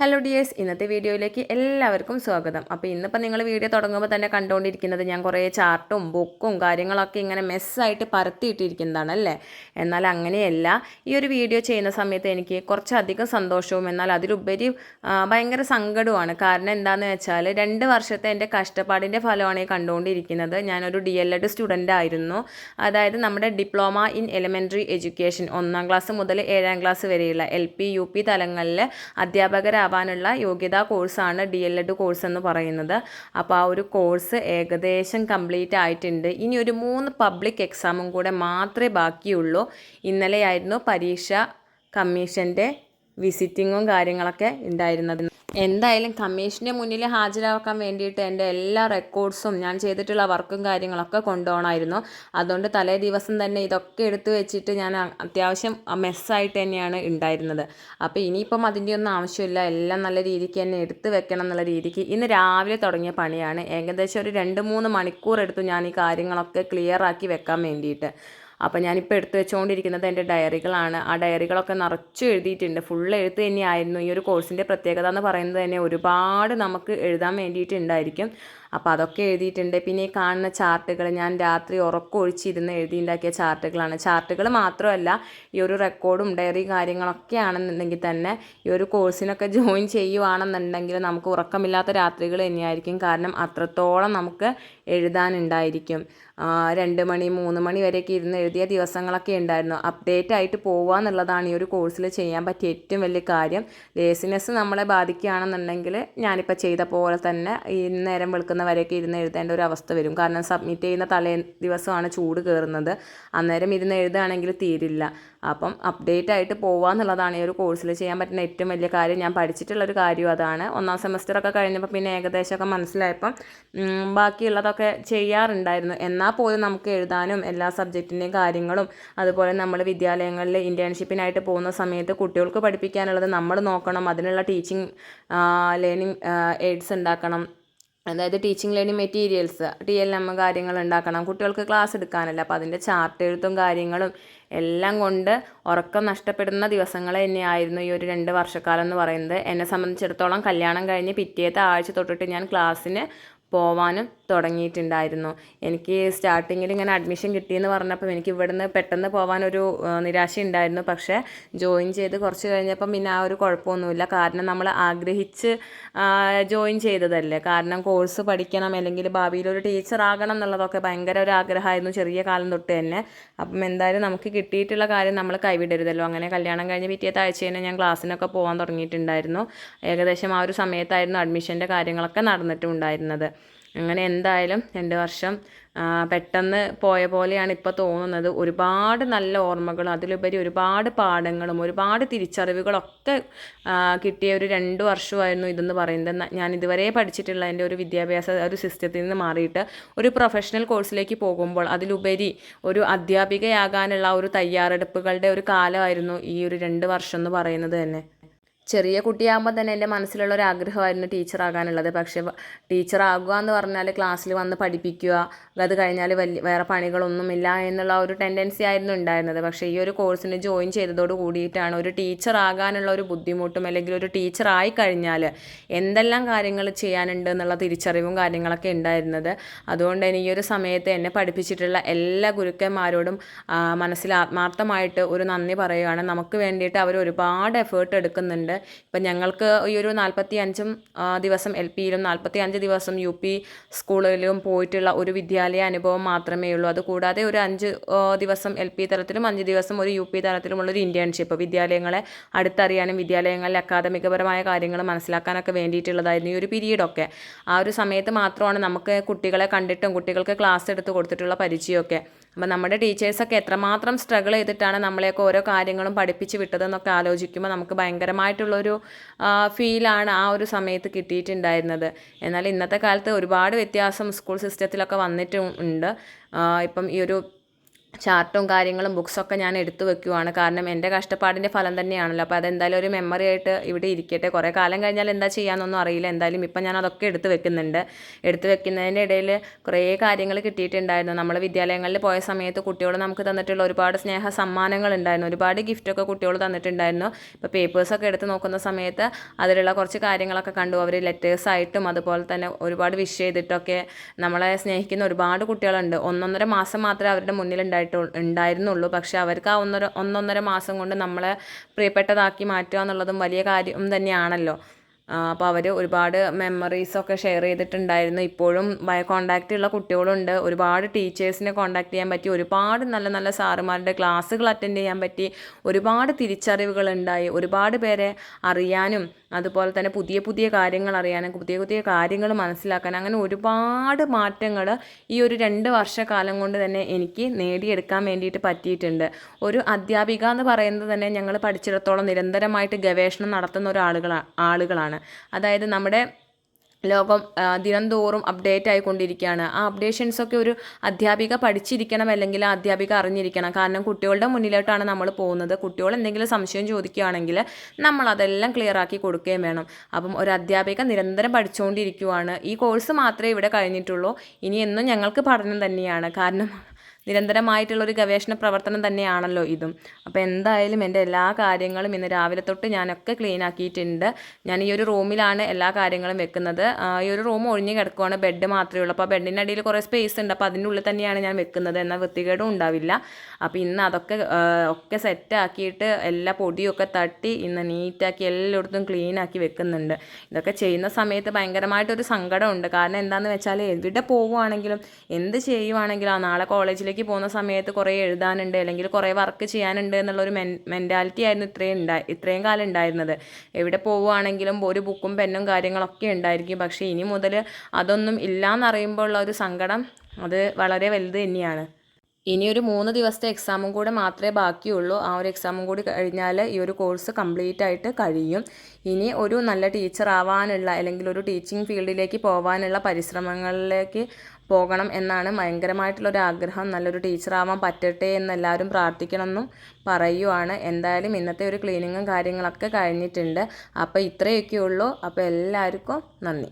Hello dears ഇന്നത്തെ വീഡിയോയിലേക്ക് എല്ലാവർക്കും സ്വാഗതം. അപ്പോൾ ഇന്നിപ്പോൾ നിങ്ങൾ വീഡിയോ തുടങ്ങുമ്പോൾ തന്നെ കണ്ടുകൊണ്ടിരിക്കുന്നത് ഞാൻ കുറേ ചാർട്ടും ബുക്കും കാര്യങ്ങളൊക്കെ ഇങ്ങനെ മെസ്സായിട്ട് പരത്തിയിട്ടിരിക്കുന്നതാണ് അല്ലേ? എന്നാൽ അങ്ങനെയല്ല ഈ ഒരു വീഡിയോ ചെയ്യുന്ന സമയത്ത് എനിക്ക് കുറച്ചധികം സന്തോഷവും എന്നാൽ അതിലുപരി ഭയങ്കര സങ്കടവുമാണ്. കാരണം എന്താണെന്ന് വെച്ചാൽ രണ്ട് വർഷത്തെ എന്റെ കഷ്ടപ്പാടിന്റെ ഫലമാണ് കണ്ടുകൊണ്ടിരിക്കുന്നത് ഞാനൊരു ഡി എൽ എഡ് സ്റ്റുഡന്റ് ആയിരുന്നു. അതായത് നമ്മുടെ ഡിപ്ലോമ ഇൻ എലിമെന്ററി എഡ്യൂക്കേഷൻ ഒന്നാം ക്ലാസ് മുതൽ ഏഴാം ക്ലാസ് വരെയുള്ള എൽ പി യു പി തലങ്ങളിൽ അധ്യാപകരാവാനുള്ള യോഗ്യതാ കോഴ്സാണ് ഡി എൽ എഡ് കോഴ്സ് എന്ന് പറയുന്നത്. അപ്പോൾ ആ ഒരു കോഴ്സ് ഏകദേശം കംപ്ലീറ്റ് ആയിട്ടുണ്ട്. ഇനി ഒരു മൂന്ന് പബ്ലിക് എക്സാമും കൂടെ മാത്രമേ ബാക്കിയുള്ളൂ. ഇന്നലെയായിരുന്നു പരീക്ഷ കമ്മീഷന്റെ വിസിറ്റിങ്ങും കാര്യങ്ങളൊക്കെ ഉണ്ടായിരുന്നത്. എന്തായാലും കമ്മീഷന്റെ മുന്നിൽ ഹാജരാക്കാൻ വേണ്ടിയിട്ട് എന്റെ എല്ലാ റെക്കോർഡ്സും ഞാൻ ചെയ്തിട്ടുള്ള വർക്കും കാര്യങ്ങളൊക്കെ കൊണ്ടുപോകണമായിരുന്നു. അതുകൊണ്ട് തലേ ദിവസം തന്നെ ഇതൊക്കെ എടുത്തു വെച്ചിട്ട് ഞാൻ അത്യാവശ്യം മെസ്സായിട്ട് തന്നെയാണ് ഉണ്ടായിരുന്നത്. അപ്പോൾ ഇനിയിപ്പം അതിന്റെ ഒന്നും ആവശ്യമില്ല. എല്ലാം നല്ല രീതിക്ക് തന്നെ എടുത്ത് വെക്കണം എന്നുള്ള രീതിക്ക് ഇന്ന് രാവിലെ തുടങ്ങിയ പണിയാണ്. ഏകദേശം ഒരു രണ്ട് മൂന്ന് മണിക്കൂർ എടുത്തു ഞാൻ ഈ കാര്യങ്ങളൊക്കെ ക്ലിയർ ആക്കി വെക്കാൻ വേണ്ടിയിട്ട്. അപ്പോൾ ഞാനിപ്പോൾ എടുത്തു വെച്ചുകൊണ്ടിരിക്കുന്നത് എന്റെ ഡയറികളാണ്. ആ ഡയറികളൊക്കെ നിറച്ചു എഴുതിയിട്ടുണ്ട്. ഫുൾ എഴുത്ത് തന്നെയായിരുന്നു. ഈ ഒരു കോഴ്സിന്റെ പ്രത്യേകത എന്ന് പറയുന്നത് തന്നെ ഒരുപാട് നമുക്ക് എഴുതാൻ വേണ്ടിയിട്ടുണ്ടായിരിക്കും. അപ്പോൾ അതൊക്കെ എഴുതിയിട്ടുണ്ട്. പിന്നെ ഈ കാണുന്ന ചാർട്ടുകൾ ഞാൻ രാത്രി ഉറക്കമൊഴിച്ചിരുന്ന് എഴുതിയുണ്ടാക്കിയ ചാർട്ടുകളാണ്. ചാർട്ടുകൾ മാത്രമല്ല ഈ ഒരു റെക്കോർഡും ഡയറി കാര്യങ്ങളൊക്കെ ആണെന്നുണ്ടെങ്കിൽ തന്നെ ഈ ഒരു കോഴ്സിനൊക്കെ ജോയിൻ ചെയ്യുവാണെന്നുണ്ടെങ്കിൽ നമുക്ക് ഉറക്കമില്ലാത്ത രാത്രികൾ തന്നെയായിരിക്കും. കാരണം അത്രത്തോളം നമുക്ക് എഴുതാനുണ്ടായിരിക്കും. രണ്ട് മണി മൂന്ന് മണി വരെയൊക്കെ ഇരുന്ന് എഴുതിയ ദിവസങ്ങളൊക്കെ ഉണ്ടായിരുന്നു. അപ്ഡേറ്റ് ആയിട്ട് പോവുക എന്നുള്ളതാണ് ഈ ഒരു കോഴ്സിൽ ചെയ്യാൻ പറ്റിയ ഏറ്റവും വലിയ കാര്യം. ലേസിനെസ് നമ്മളെ ബാധിക്കുകയാണെന്നുണ്ടെങ്കിൽ ഞാനിപ്പോൾ ചെയ്ത പോലെ തന്നെ ഈ നേരം വെളുക്കുന്ന വരെയൊക്കെ ഇരുന്ന് എഴുതേണ്ട ഒരു അവസ്ഥ വരും. കാരണം സബ്മിറ്റ് ചെയ്യുന്ന തലേ ദിവസമാണ് ചൂട് കയറുന്നത് അന്നേരം ഇരുന്ന് എഴുതുകയാണെങ്കിൽ തീരില്ല. അപ്പം അപ്ഡേറ്റ് ആയിട്ട് പോവുക എന്നുള്ളതാണ് ഈ ഒരു കോഴ്സിൽ ചെയ്യാൻ പറ്റുന്ന ഏറ്റവും വലിയ കാര്യം. ഞാൻ പഠിച്ചിട്ടുള്ളൊരു കാര്യം അതാണ്. ഒന്നാം സെമസ്റ്ററൊക്കെ കഴിഞ്ഞപ്പോൾ പിന്നെ ഏകദേശമൊക്കെ മനസ്സിലായപ്പം ബാക്കിയുള്ളതൊക്കെ ചെയ്യാറുണ്ടായിരുന്നു. എന്നാൽ പോലും നമുക്ക് എഴുതാനും എല്ലാ സബ്ജക്റ്റിന്റെയും കാര്യങ്ങളും അതുപോലെ നമ്മൾ വിദ്യാലയങ്ങളിൽ ഇന്റേൺഷിപ്പിനായിട്ട് പോകുന്ന സമയത്ത് കുട്ടികൾക്ക് പഠിപ്പിക്കാനുള്ളത് നമ്മൾ നോക്കണം. അതിനുള്ള ടീച്ചിങ് ലേണിംഗ് എയ്ഡ്സ് ഉണ്ടാക്കണം. അതായത് teaching learning materials T L M കാര്യങ്ങൾ ഉണ്ടാക്കണം. കുട്ടികൾക്ക് ക്ലാസ് എടുക്കാനല്ല. അപ്പോൾ അതിന്റെ ചാർട്ട് എഴുത്തും കാര്യങ്ങളും എല്ലാം കൊണ്ട് ഉറക്കം നഷ്ടപ്പെടുന്ന ദിവസങ്ങൾ തന്നെയായിരുന്നു ഈ ഒരു രണ്ട് വർഷക്കാലം എന്ന് പറയുന്നത്. എന്നെ സംബന്ധിച്ചിടത്തോളം കല്യാണം കഴിഞ്ഞ് പിറ്റേത്തെ ആഴ്ച തൊട്ടിട്ട് ഞാൻ ക്ലാസ്സിന് പോവാനും തുടങ്ങിയിട്ടുണ്ടായിരുന്നു. എനിക്ക് സ്റ്റാർട്ടിങ്ങിൽ ഇങ്ങനെ അഡ്മിഷൻ കിട്ടിയെന്ന് പറഞ്ഞപ്പോൾ എനിക്ക് ഇവിടുന്ന് പെട്ടെന്ന് പോകാനൊരു നിരാശ ഉണ്ടായിരുന്നു പക്ഷേ ജോയിൻ ചെയ്ത് കുറച്ച് കഴിഞ്ഞപ്പം പിന്നെ ആ ഒരു കുഴപ്പമൊന്നുമില്ല. കാരണം നമ്മൾ ആഗ്രഹിച്ച് ജോയിൻ ചെയ്തതല്ലേ? കാരണം കോഴ്സ് പഠിക്കണം അല്ലെങ്കിൽ ഭാവിയിൽ ഒരു ടീച്ചർ ആകണം എന്നുള്ളതൊക്കെ ഭയങ്കര ഒരു ആഗ്രഹമായിരുന്നു ചെറിയ കാലം തൊട്ട് തന്നെ. അപ്പം എന്തായാലും നമുക്ക് കിട്ടിയിട്ടുള്ള കാര്യം നമ്മൾ കൈവിടരുതല്ലോ. അങ്ങനെ കല്യാണം കഴിഞ്ഞ് പിറ്റേത്തെ ആഴ്ച തന്നെ ഞാൻ ക്ലാസ്സിനൊക്കെ പോകാൻ തുടങ്ങിയിട്ടുണ്ടായിരുന്നു. ഏകദേശം ആ ഒരു സമയത്തായിരുന്നു അഡ്മിഷന്റെ കാര്യങ്ങളൊക്കെ നടന്നിട്ടുണ്ടായിരുന്നത്. അങ്ങനെ എന്തായാലും രണ്ട് വർഷം പെട്ടെന്ന് പോയ പോലെയാണ് ഇപ്പോൾ തോന്നുന്നത്. ഒരുപാട് നല്ല ഓർമ്മകളും അതിലുപരി ഒരുപാട് പാഠങ്ങളും ഒരുപാട് തിരിച്ചറിവുകളൊക്കെ കിട്ടിയ ഒരു രണ്ട് വർഷമായിരുന്നു ഇതെന്ന് പറയുന്നത്. ഞാൻ ഇതുവരെ പഠിച്ചിട്ടുള്ള എന്റെ ഒരു വിദ്യാഭ്യാസ ഒരു സിസ്റ്റത്തിൽ നിന്ന് മാറിയിട്ട് ഒരു പ്രൊഫഷണൽ കോഴ്സിലേക്ക് പോകുമ്പോൾ അതിലുപരി ഒരു അധ്യാപികയാകാനുള്ള ഒരു തയ്യാറെടുപ്പുകളുടെ ഒരു കാലമായിരുന്നു ഈ ഒരു രണ്ട് വർഷം എന്ന് പറയുന്നത് തന്നെ. ചെറിയ കുട്ടിയാകുമ്പോൾ തന്നെ എന്റെ മനസ്സിലുള്ള ഒരു ആഗ്രഹമായിരുന്നു ടീച്ചറാകാനുള്ളത് പക്ഷേ ടീച്ചറാകുക എന്ന് പറഞ്ഞാൽ ക്ലാസ്സിൽ വന്ന് പഠിപ്പിക്കുക അത് കഴിഞ്ഞാൽ വലിയ വേറെ പണികളൊന്നുമില്ല എന്നുള്ള ഒരു ടെൻഡൻസി ആയിരുന്നു ഉണ്ടായിരുന്നത്. പക്ഷേ ഈ ഒരു കോഴ്സിന് ജോയിൻ ചെയ്തതോട് കൂടിയിട്ടാണ് ഒരു ടീച്ചറാകാനുള്ള ഒരു ബുദ്ധിമുട്ടും അല്ലെങ്കിൽ ഒരു ടീച്ചറായി കഴിഞ്ഞാൽ എന്തെല്ലാം കാര്യങ്ങൾ ചെയ്യാനുണ്ട് എന്നുള്ള തിരിച്ചറിവും കാര്യങ്ങളൊക്കെ ഉണ്ടായിരുന്നത്. അതുകൊണ്ട് തന്നെ ഈ ഒരു സമയത്ത് എന്നെ പഠിപ്പിച്ചിട്ടുള്ള എല്ലാ ഗുരുക്കന്മാരോടും മനസ്സിൽ ആത്മാർത്ഥമായിട്ട് ഒരു നന്ദി പറയുകയാണ്. നമുക്ക് വേണ്ടിയിട്ട് അവർ ഒരുപാട് എഫേർട്ട് എടുക്കുന്നുണ്ട്. ഇപ്പം ഞങ്ങൾക്ക് ഈ ഒരു നാൽപ്പത്തി അഞ്ചും ദിവസം എൽ പിയിലും നാൽപ്പത്തി അഞ്ച് ദിവസം യു പി സ്കൂളിലും പോയിട്ടുള്ള ഒരു വിദ്യാലയ അനുഭവം മാത്രമേ ഉള്ളൂ. അതുകൂടാതെ ഒരു അഞ്ച് ദിവസം എൽ പി തലത്തിലും അഞ്ച് ദിവസം ഒരു യു പി തലത്തിലുമുള്ള ഒരു ഇന്റേൺഷിപ്പ് വിദ്യാലയങ്ങളെ അടുത്തറിയാനും വിദ്യാലയങ്ങളിൽ അക്കാദമികപരമായ കാര്യങ്ങൾ മനസ്സിലാക്കാനൊക്കെ വേണ്ടിയിട്ടുള്ളതായിരുന്നു ഈ ഒരു പീരീഡൊക്കെ ആ ഒരു സമയത്ത് മാത്രമാണ് നമുക്ക് കുട്ടികളെ കണ്ടിട്ടും കുട്ടികൾക്ക് ക്ലാസ് എടുത്ത് കൊടുത്തിട്ടുള്ള പരിചയമൊക്കെ. അപ്പം നമ്മുടെ ടീച്ചേഴ്സൊക്കെ എത്രമാത്രം സ്ട്രഗിൾ ചെയ്തിട്ടാണ് നമ്മളെയൊക്കെ ഓരോ കാര്യങ്ങളും പഠിപ്പിച്ച് വിട്ടതെന്നൊക്കെ ആലോചിക്കുമ്പോൾ നമുക്ക് ഭയങ്കരമായിട്ടുള്ളൊരു ഫീലാണ് ആ ഒരു സമയത്ത് കിട്ടിയിട്ടുണ്ടായിരുന്നത്. എന്നാൽ ഇന്നത്തെ കാലത്ത് ഒരുപാട് വ്യത്യാസം സ്കൂൾ സിസ്റ്റത്തിലൊക്കെ വന്നിട്ടും ഉണ്ട്. ഇപ്പം ഈ ഒരു ചാർട്ടും കാര്യങ്ങളും ബുക്സൊക്കെ ഞാൻ എടുത്തു വെക്കുവാണ്. കാരണം എന്റെ കഷ്ടപ്പാടിന്റെ ഫലം തന്നെയാണല്ലോ. അപ്പോൾ അതെന്തായാലും ഒരു മെമ്മറി ആയിട്ട് ഇവിടെ ഇരിക്കട്ടെ. കുറേ കാലം കഴിഞ്ഞാൽ എന്താ ചെയ്യാമെന്നൊന്നും അറിയില്ല. എന്തായാലും ഇപ്പം ഞാൻ അതൊക്കെ എടുത്തു വെക്കുന്നുണ്ട്. എടുത്തു വെക്കുന്നതിന്റെ ഇടയിൽ കുറേ കാര്യങ്ങൾ കിട്ടിയിട്ടുണ്ടായിരുന്നു. നമ്മൾ വിദ്യാലയങ്ങളിൽ പോയ സമയത്ത് കുട്ടികൾ നമുക്ക് തന്നിട്ടുള്ള ഒരുപാട് സ്നേഹ സമ്മാനങ്ങൾ ഉണ്ടായിരുന്നു ഒരുപാട് ഗിഫ്റ്റൊക്കെ കുട്ടികൾ തന്നിട്ടുണ്ടായിരുന്നു. ഇപ്പോൾ പേപ്പേഴ്സൊക്കെ എടുത്ത് നോക്കുന്ന സമയത്ത് അതിലുള്ള കുറച്ച് കാര്യങ്ങളൊക്കെ കണ്ടു. അവർ ലെറ്റേഴ്സായിട്ടും അതുപോലെ തന്നെ ഒരുപാട് വിഷ് ചെയ്തിട്ടൊക്കെ നമ്മളെ സ്നേഹിക്കുന്ന ഒരുപാട് കുട്ടികളുണ്ട്. ഒന്നൊന്നര മാസം മാത്രമേ അവരുടെ മുന്നിൽ ഉണ്ടായിട്ടു ഉണ്ടായിരുന്നുള്ളൂ. പക്ഷെ അവർക്ക് ആ ഒന്നര ഒന്നൊന്നര മാസം കൊണ്ട് നമ്മളെ പ്രിയപ്പെട്ടതാക്കി മാറ്റുക എന്നുള്ളതും വലിയ കാര്യം തന്നെയാണല്ലോ. അപ്പോൾ അവർ ഒരുപാട് മെമ്മറീസൊക്കെ ഷെയർ ചെയ്തിട്ടുണ്ടായിരുന്നു. ഇപ്പോഴും കോണ്ടാക്റ്റ് ഉള്ള കുട്ടികളുണ്ട്. ഒരുപാട് ടീച്ചേഴ്സിനെ കോണ്ടാക്ട് ചെയ്യാൻ പറ്റി. ഒരുപാട് നല്ല നല്ല സാറുമാരുടെ ക്ലാസ്സുകൾ അറ്റൻഡ് ചെയ്യാൻ പറ്റി. ഒരുപാട് തിരിച്ചറിവുകൾ ഉണ്ടായി ഒരുപാട് പേരെ അറിയാനും അതുപോലെ തന്നെ പുതിയ പുതിയ കാര്യങ്ങൾ അറിയാനും പുതിയ പുതിയ കാര്യങ്ങൾ മനസ്സിലാക്കാൻ അങ്ങനെ ഒരുപാട് മാറ്റങ്ങൾ ഈ ഒരു രണ്ട് വർഷക്കാലം കൊണ്ട് തന്നെ എനിക്ക് നേടിയെടുക്കാൻ വേണ്ടിയിട്ട് പറ്റിയിട്ടുണ്ട്. ഒരു അധ്യാപിക എന്ന് പറയുന്നത് തന്നെ ഞങ്ങൾ പഠിച്ചിടത്തോളം നിരന്തരമായിട്ട് ഗവേഷണം നടത്തുന്ന ഒരാളുകളാണ് ആളുകളാണ്. അതായത് നമ്മുടെ ലോകം ദിനംതോറും അപ്ഡേറ്റ് ആയിക്കൊണ്ടിരിക്കുകയാണ്. ആ അപ്ഡേഷൻസൊക്കെ ഒരു അധ്യാപിക പഠിച്ചിരിക്കണം അല്ലെങ്കിൽ ആ അധ്യാപിക അറിഞ്ഞിരിക്കണം. കാരണം കുട്ടികളുടെ മുന്നിലോട്ടാണ് നമ്മൾ പോകുന്നത്. കുട്ടികൾ എന്തെങ്കിലും സംശയം ചോദിക്കുകയാണെങ്കിൽ നമ്മൾ അതെല്ലാം ക്ലിയർ ആക്കി കൊടുക്കുകയും വേണം. അപ്പം ഒരു അധ്യാപിക നിരന്തരം പഠിച്ചുകൊണ്ടിരിക്കുവാണ്. ഈ കോഴ്സ് മാത്രമേ ഇവിടെ കഴിഞ്ഞിട്ടുള്ളൂ. ഇനി എന്നും ഞങ്ങൾക്ക് പഠനം തന്നെയാണ്. കാരണം നിരന്തരമായിട്ടുള്ളൊരു ഗവേഷണ പ്രവർത്തനം തന്നെയാണല്ലോ ഇതും. അപ്പോൾ എന്തായാലും എന്റെ എല്ലാ കാര്യങ്ങളും ഇന്ന് രാവിലെ തൊട്ട് ഞാനൊക്കെ ക്ലീൻ ആക്കിയിട്ടുണ്ട്. ഞാൻ ഈ ഒരു റൂമിലാണ് എല്ലാ കാര്യങ്ങളും വെക്കുന്നത്. ഈ ഒരു റൂം ഒഴിഞ്ഞ് കിടക്കുവാണ് ബെഡ് മാത്രമേ ഉള്ളൂ. അപ്പോൾ ബെഡിന്റെ അടിയിൽ കുറേ സ്പേസ് ഉണ്ട്. അപ്പോൾ അതിന്റെ ഉള്ളിൽ തന്നെയാണ് ഞാൻ വെക്കുന്നത്. എന്നാൽ വൃത്തികേടും ഉണ്ടാവില്ല. അപ്പോൾ ഇന്ന് അതൊക്കെ ഒക്കെ സെറ്റ് ആക്കിയിട്ട് എല്ലാ പൊടിയൊക്കെ തട്ടി ഇന്ന് നീറ്റാക്കി എല്ലായിടത്തും ക്ലീൻ ആക്കി വെക്കുന്നുണ്ട്. ഇതൊക്കെ ചെയ്യുന്ന സമയത്ത് ഭയങ്കരമായിട്ടൊരു സങ്കടമുണ്ട്. കാരണം എന്താണെന്ന് വെച്ചാൽ എവിടെ പോവുകയാണെങ്കിലും എന്ത് ചെയ്യുവാണെങ്കിലും ആ നാളെ കോളേജിൽ കോളേജിലേക്ക് പോകുന്ന സമയത്ത് കുറേ എഴുതാനുണ്ട് അല്ലെങ്കിൽ കുറേ വർക്ക് ചെയ്യാനുണ്ട് എന്നുള്ളൊരു മെൻ മെന്റാലിറ്റി ആയിരുന്നു ഇത്രയും ഉണ്ടായി ഇത്രയും കാലം ഉണ്ടായിരുന്നത്. എവിടെ പോവുകയാണെങ്കിലും ഒരു ബുക്കും പെന്നും കാര്യങ്ങളൊക്കെ ഉണ്ടായിരിക്കും. പക്ഷേ ഇനി മുതൽ അതൊന്നും ഇല്ലയെന്നറിയുമ്പോൾ ഉള്ള ഒരു സങ്കടം അത് വളരെ വലുത് തന്നെയാണ്. ഇനി ഒരു മൂന്ന് ദിവസത്തെ എക്സാമും കൂടെ മാത്രമേ ബാക്കിയുള്ളൂ. ആ ഒരു എക്സാമും കൂടി കഴിഞ്ഞാൽ ഈ ഒരു കോഴ്സ് കംപ്ലീറ്റ് ആയിട്ട് കഴിയും. ഇനി ഒരു നല്ല ടീച്ചർ ആവാനുള്ള അല്ലെങ്കിൽ ഒരു ടീച്ചിങ് ഫീൽഡിലേക്ക് പോകാനുള്ള പരിശ്രമങ്ങളിലേക്ക് പോകണം എന്നാണ് ഭയങ്കരമായിട്ടുള്ളൊരു ആഗ്രഹം. നല്ലൊരു ടീച്ചർ ആവാൻ പറ്റട്ടെ എന്ന് എല്ലാവരും പ്രാർത്ഥിക്കണമെന്നും പറയുവാണ്. എന്തായാലും ഇന്നത്തെ ഒരു ക്ലീനിങ്ങും കാര്യങ്ങളൊക്കെ കഴിഞ്ഞിട്ടുണ്ട്. അപ്പോൾ ഇത്രയൊക്കെ ഉള്ളൂ അപ്പോൾ എല്ലാവർക്കും നന്ദി.